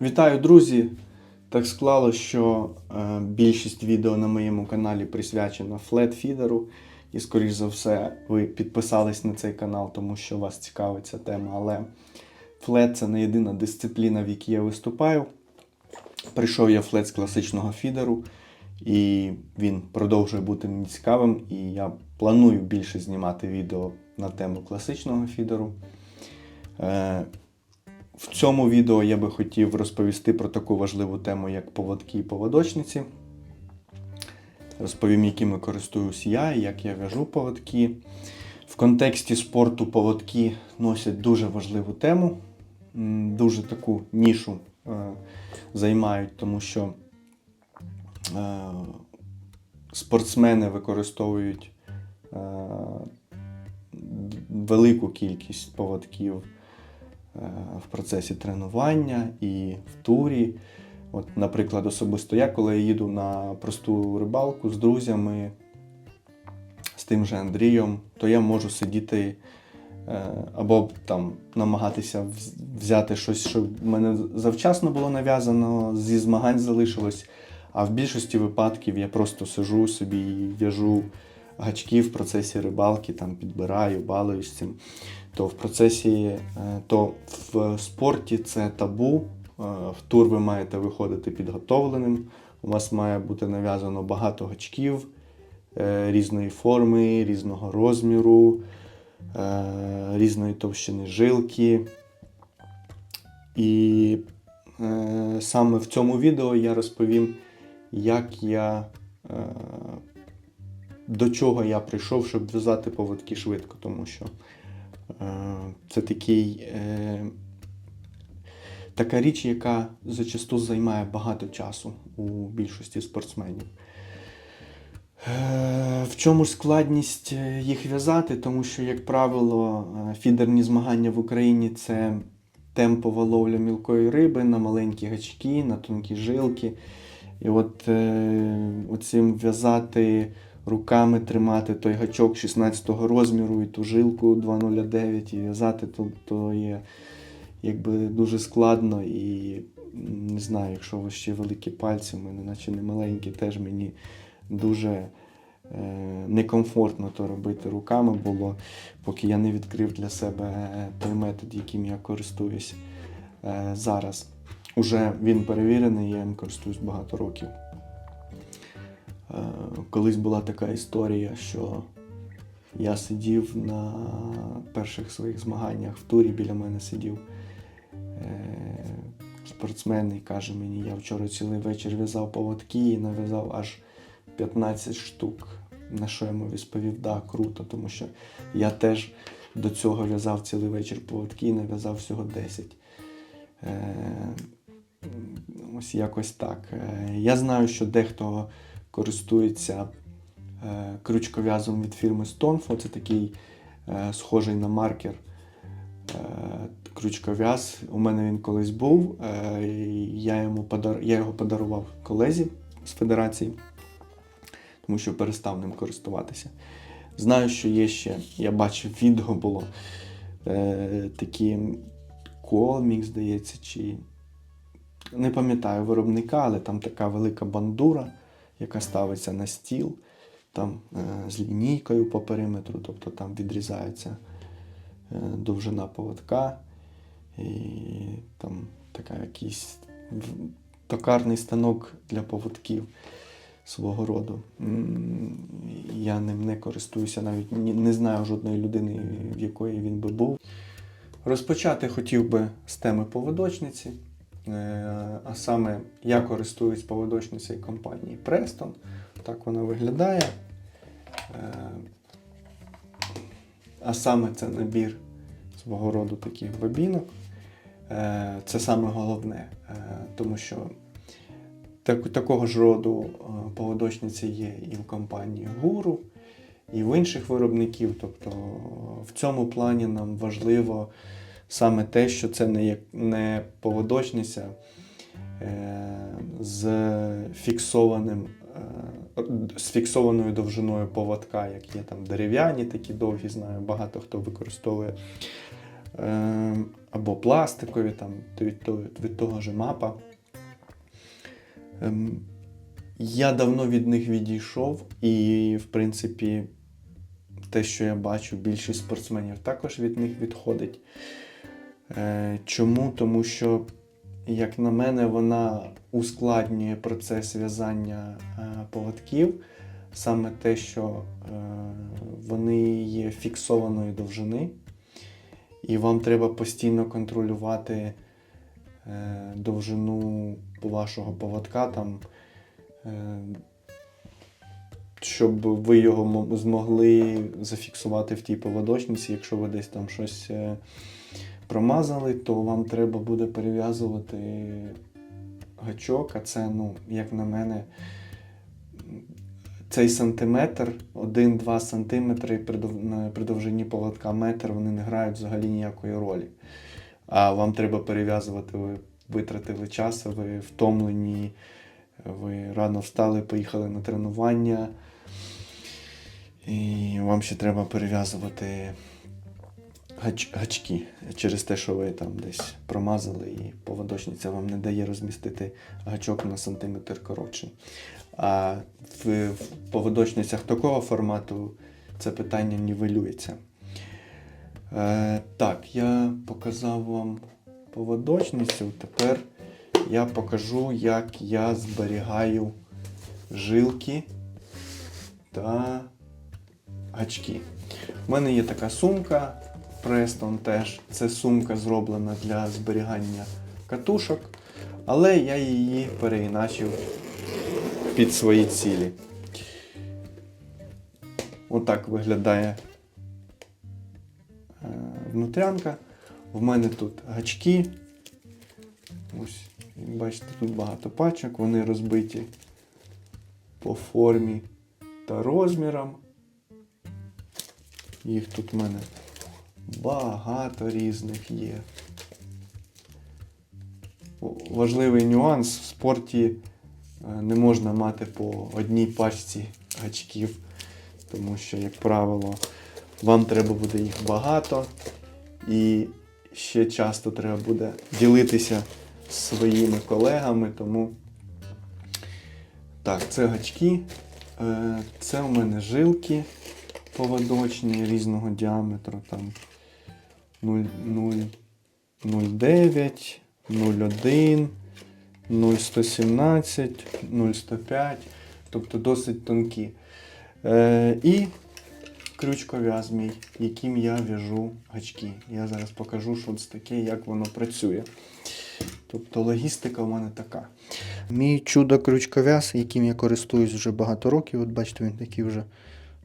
Вітаю, друзі! Так склало, що е, більшість відео на моєму каналі присвячена флет-фідеру. І, скоріш за все, ви підписались на цей канал, тому що вас цікавить ця тема. Але флет це не єдина дисципліна, в якій я виступаю. Прийшов я флет з класичного фідеру, і він продовжує бути мені цікавим. І я планую більше знімати відео на тему класичного фідеру. В цьому відео я би хотів розповісти про таку важливу тему, як поводки і поводочниці. Розповім, якими користуюсь я і як я в'яжу поводки. В контексті спорту поводки носять дуже важливу тему, дуже таку нішу е, займають, тому що е, спортсмени використовують е, велику кількість поводків в процесі тренування і в турі. От, наприклад, особисто я, коли я їду на просту рибалку з друзями, з тим же Андрієм, то я можу сидіти е, або там намагатися взяти щось, що в мене завчасно було нав'язано, зі змагань залишилось. А в більшості випадків я просто сижу собі і в'яжу гачки в процесі рибалки, там підбираю, балуюсь цим. То в процесі, е, то в спорті це табу. Е, В тур ви маєте виходити підготовленим. У вас має бути нав'язано багато гачків е, різної форми, різного розміру, різної товщини жилки. І саме в цьому відео я розповім, як я до чого я прийшов, щоб в'язати поводки швидко, тому що е, це такий, е, така річ, яка зачасту займає багато часу у більшості спортсменів. Е, В чому ж складність е, їх в'язати? Тому що, як правило, е, фідерні змагання в Україні це темпова ловля мілкої риби на маленькі гачки, на тонкі жилки. І от е, оцим в'язати руками, тримати той гачок 16-го розміру і ту жилку 2,09 і в'язати, то, то є якби дуже складно і не знаю, якщо вас ще великі пальці, у мене наче не маленькі, теж мені дуже е, некомфортно то робити руками було, поки я не відкрив для себе той метод, яким я користуюсь е, зараз. Уже він перевірений, я їм користуюсь багато років. Е, Колись була така історія, що я сидів на перших своїх змаганнях в турі, біля мене сидів е, спортсмен і каже мені, я вчора цілий вечір в'язав поводки і нав'язав аж 15 штук. На що йому відповів, да, круто, тому що я теж до цього в'язав цілий вечір поводки і нав'язав всього 10. Е, ось якось так. Я знаю, що дехто користується е, крючков'язом від фірми Stonfo. Це такий е, схожий на маркер е, крючков'яз. У мене він колись був. Я, йому подар... я його подарував колезі з федерації, тому що перестав ним користуватися. Знаю, що є ще, я бачив відео було такі Колмік, здається, чи не пам'ятаю виробника, але там така велика бандура, яка ставиться на стіл, там е, з лінійкою по периметру, тобто там відрізається е, довжина поводка, і там така якийсь токарний станок для поводків свого роду. Я ним не користуюся, навіть не знаю жодної людини, в якої він би був. Розпочати хотів би з теми поводочниці. Е, А саме я користуюсь поводочницею компанії Preston. Так вона виглядає. Е, А саме це набір свого роду таких бобінок. Е, Це саме головне, тому що такого ж роду поводочниці є і в компанії Guru, і в інших виробників. Тобто в цьому плані нам важливо саме те, що це не, не поводочниця е, з фіксованим. е, З фіксованою довжиною поводка, як є там дерев'яні, такі довгі, знаю, багато хто використовує. е, або пластикові, там, від, того- від того ж мапа. Ем, я давно від них відійшов, і, в принципі, те, що я бачу, більшість спортсменів також від них відходить. Е, чому? Тому що, як на мене, вона ускладнює процес в'язання е, поводків. Саме те, що е, вони є фіксованої довжини, і вам треба постійно контролювати довжину вашого поводка, там, щоб ви його змогли зафіксувати в тій поводочниці. Якщо ви десь там щось промазали, то вам треба буде перев'язувати гачок, а це, ну, як на мене, цей сантиметр, 1-2 сантиметри при дов- довжині поводка метр, вони не грають взагалі ніякої ролі. А вам треба перев'язувати, ви витратили час, ви втомлені, ви рано встали, поїхали на тренування. І вам ще треба перев'язувати гач, гачки через те, що ви там десь промазали, і поводочниця вам не дає розмістити гачок на сантиметр коротший. А в, в поводочницях такого формату це питання нівелюється. Е, так, я показав вам поводочницю. Тепер я покажу, як я зберігаю жилки та гачки. У мене є така сумка Preston теж. Це сумка зроблена для зберігання катушок, але я її переіначив під свої цілі. Отак виглядає е, внутрянка. В мене тут гачки. Ось, бачите, тут багато пачок, вони розбиті по формі та розмірам. Їх тут в мене багато різних є. Важливий нюанс в спорті е, не можна мати по одній пачці гачків, тому що, як правило, вам треба буде їх багато, і ще часто треба буде ділитися своїми колегами, тому так, це гачки, Е, це у мене жилки поводочні різного діаметру, там 0, 0, 0,9, 0,1, 0,117, 0,105, тобто досить тонкі. Е, і крючков'яз мій, яким я в'яжу гачки. Я зараз покажу, що це таке, як воно працює. Тобто логістика в мене така. Мій чудо-крючков'яз, яким я користуюсь вже багато років. От бачите, він такий вже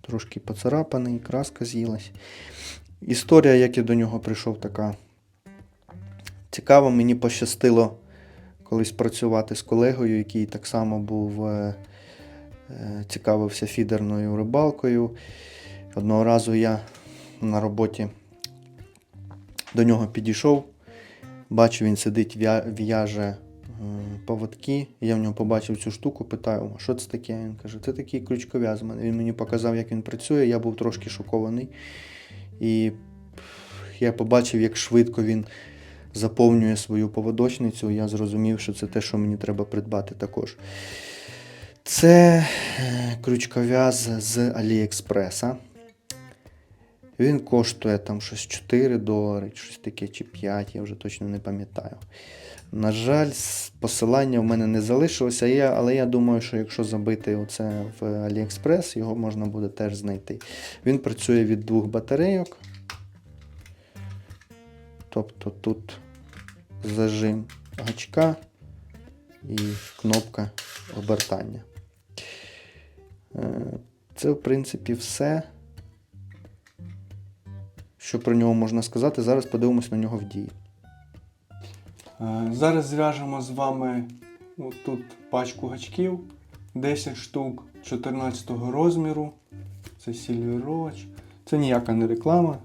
трошки поцарапаний, краска з'їлась. Історія, як я до нього прийшов, така цікава. Мені пощастило колись працювати з колегою, який так само був е, е, цікавився фідерною рибалкою. Одного разу я на роботі до нього підійшов, бачу, він сидить, в'яже е, поводки. Я в нього побачив цю штуку, питаю, що це таке? Він каже, це такий крючков'яз. Він мені показав, як він працює. Я був трошки шокований. І я побачив, як швидко він заповнює свою поводочницю. Я зрозумів, що це те, що мені треба придбати також. Це е, крючков'яз з Аліекспреса. Він коштує там щось 4 долари, щось таке, чи 5, я вже точно не пам'ятаю. На жаль, посилання в мене не залишилося, я, але я думаю, що якщо забити оце в AliExpress, його можна буде теж знайти. Він працює від двох батарейок. Тобто тут зажим гачка і кнопка обертання. Е, Це, в принципі, все, що про нього можна сказати. Зараз подивимось на нього в дії. Е, Зараз зв'яжемо з вами тут пачку гачків 10 штук 14 розміру. Це Roach. Це ніяка не реклама.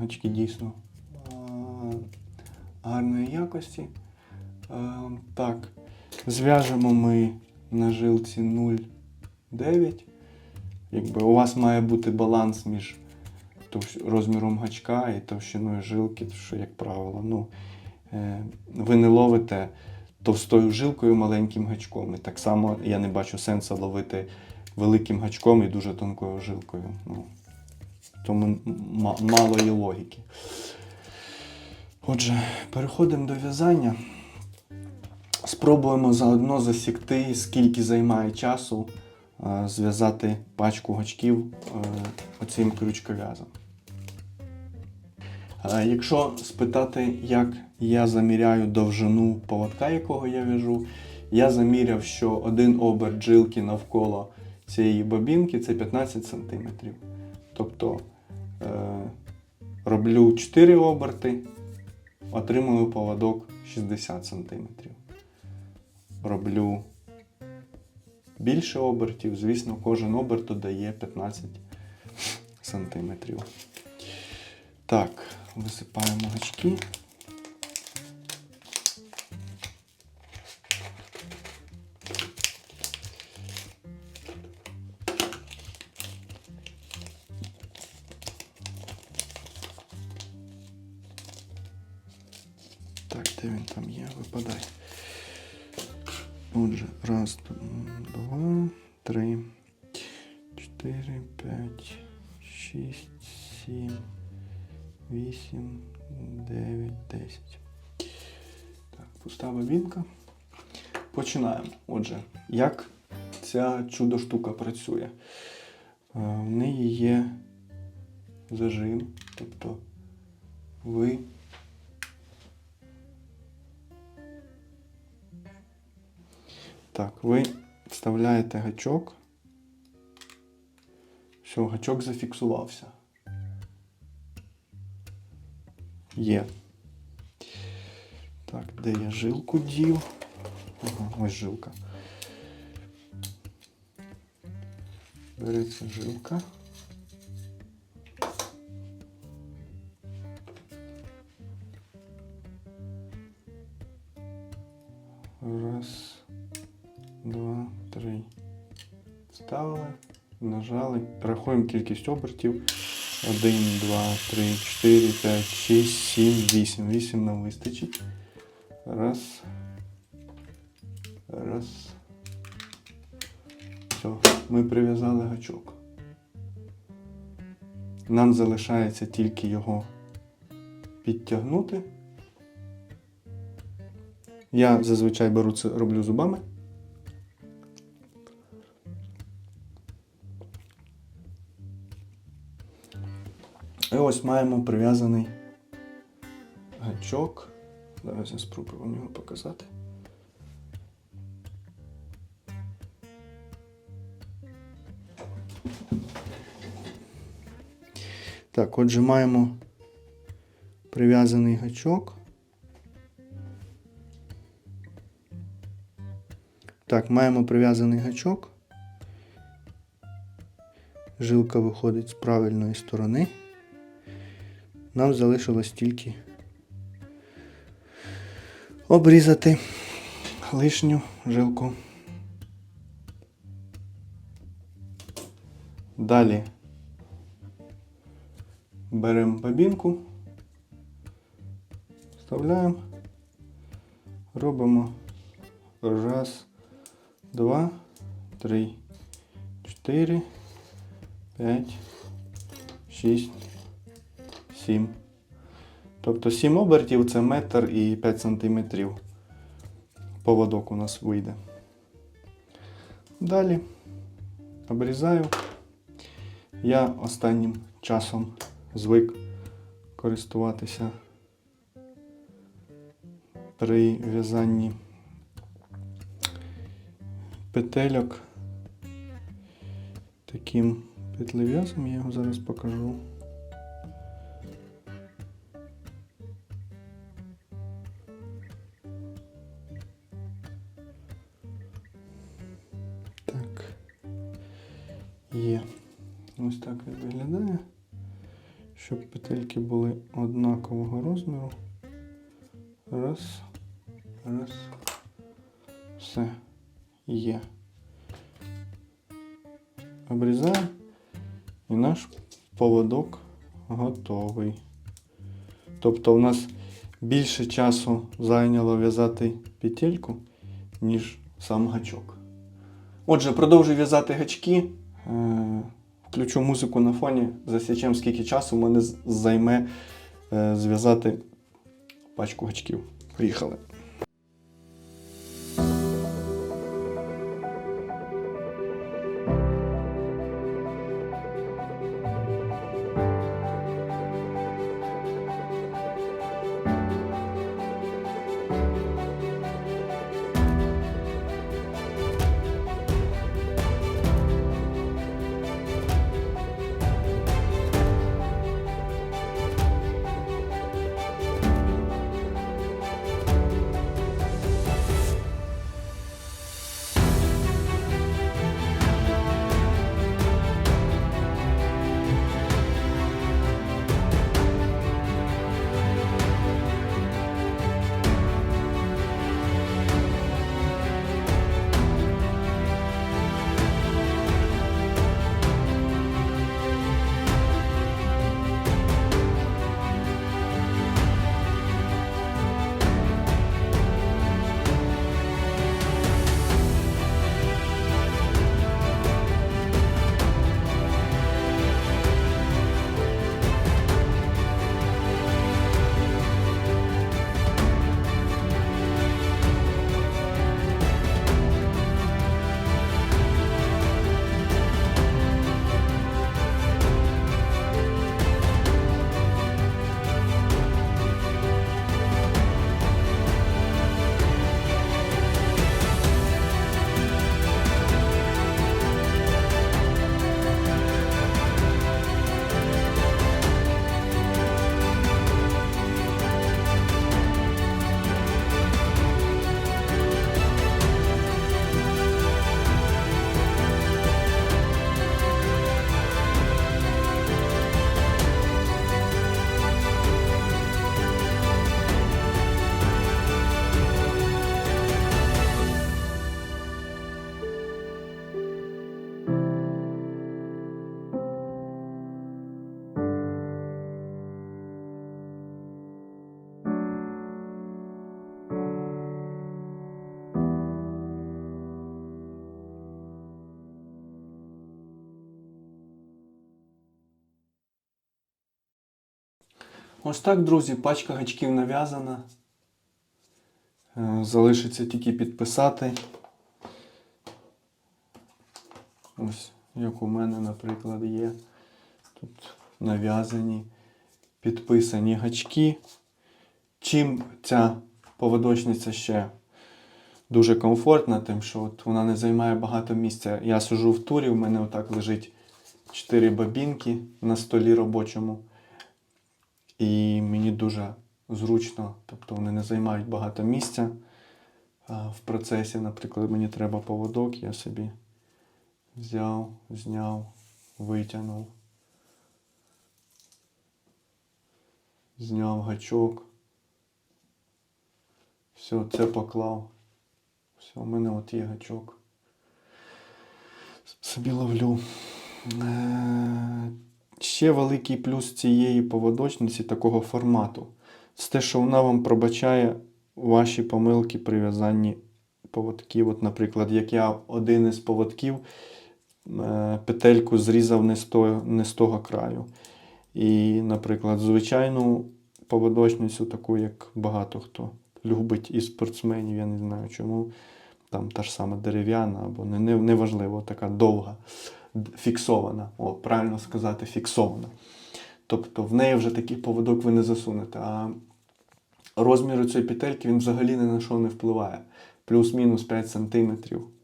Гачки дійсно е, гарної якості. Е, Так, зв'яжемо ми на жилці 0,9. Якби у вас має бути баланс між розміром гачка і товщиною жилки, що, як правило, ну, ви не ловите товстою жилкою маленьким гачком. І так само я не бачу сенсу ловити великим гачком і дуже тонкою жилкою. Ну, тому мало є логіки. Отже, переходимо до в'язання. Спробуємо заодно засікти, скільки займає часу е, зв'язати пачку гачків е, оцим крючков'язом. Е, Якщо спитати, як я заміряю довжину поводка, якого я в'яжу, я заміряв, що один оберт жилки навколо цієї бобінки це 15 см. Тобто е, роблю 4 оберти, отримую поводок 60 см. Роблю більше обертів, звісно, кожен оберт додає 15 см. Так, висипаємо гачки. Так, де він там є? Випадай. Отже, раз, два, три, чотири, п'ять, шість, сім, вісім, дев'ять, десять. Так, пуста бобінка. Починаємо. Отже, як ця чудо штука працює? Е, В неї є зажим, тобто ви Так, ви вставляєте гачок. Все, гачок зафіксувався. Є. Так, де я жилку дів? Ага, ось жилка. Береться жилка. Нажали. Рахуємо кількість обертів. Один, два, три, чотири, п'ять, шість, сім, вісім. Вісім нам вистачить. Раз. Раз. Все, ми прив'язали гачок. Нам залишається тільки його підтягнути. Я зазвичай беру це роблю зубами. І ось маємо прив'язаний гачок. Зараз я спробую вам його показати. Так, отже, маємо прив'язаний гачок. Так, маємо прив'язаний гачок. Жилка виходить з правильної сторони. Нам залишилось тільки обрізати лишню жилку. Далі беремо бобінку, вставляємо, робимо раз, два, три, чотири, п'ять, шість, сім. Тобто 7 обертів це метр і 5 сантиметрів поводок у нас вийде. Далі обрізаю. Я останнім часом звик користуватися при в'язанні петельок таким петлев'язом, я його зараз покажу. Тобто у нас більше часу зайняло в'язати петельку, ніж сам гачок. Отже, продовжую в'язати гачки. Е, Включу музику на фоні, засічемо, скільки часу мене займе е, зв'язати пачку гачків. Поїхали. Ось так, друзі, пачка гачків нав'язана. Е, Залишиться тільки підписати. Ось, як у мене, наприклад, є. Тут нав'язані, підписані гачки. Чим ця поводочниця ще дуже комфортна, тим, що от вона не займає багато місця. Я сижу в турі, в мене отак лежить 4 бабінки на столі робочому. І мені дуже зручно, тобто вони не займають багато місця в процесі. Наприклад, мені треба поводок, я собі взяв, зняв, витягнув, зняв гачок. Все, це поклав. Все, у мене от є гачок. Собі ловлю. Ще великий плюс цієї поводочниці такого формату. Це те, що вона вам пробачає ваші помилки при в'язанні поводків. От, наприклад, як я один із поводків е, петельку зрізав не з того, не з того краю. І, наприклад, звичайну поводочницю, таку, як багато хто любить із спортсменів, я не знаю чому. Там та ж сама дерев'яна або не, не, неважливо, така довга фіксована. О, правильно сказати, фіксована. Тобто в неї вже такий поводок ви не засунете. А розмір цієї петельки він взагалі ні на що не впливає. Плюс-мінус 5 см.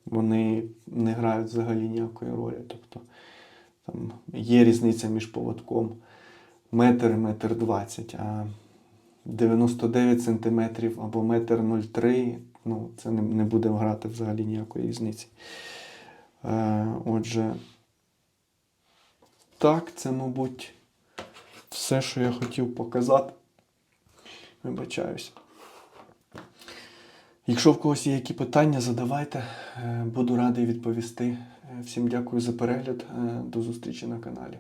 Вони не грають взагалі ніякої ролі. Тобто там є різниця між поводком метр і метр двадцять, а 99 см або метр 03, ну, це не буде грати взагалі ніякої різниці. Е, отже, так, це, мабуть, все, що я хотів показати. Вибачаюсь. Якщо в когось є які питання, задавайте. Е, Буду радий відповісти. Е, Всім дякую за перегляд. Е, До зустрічі на каналі.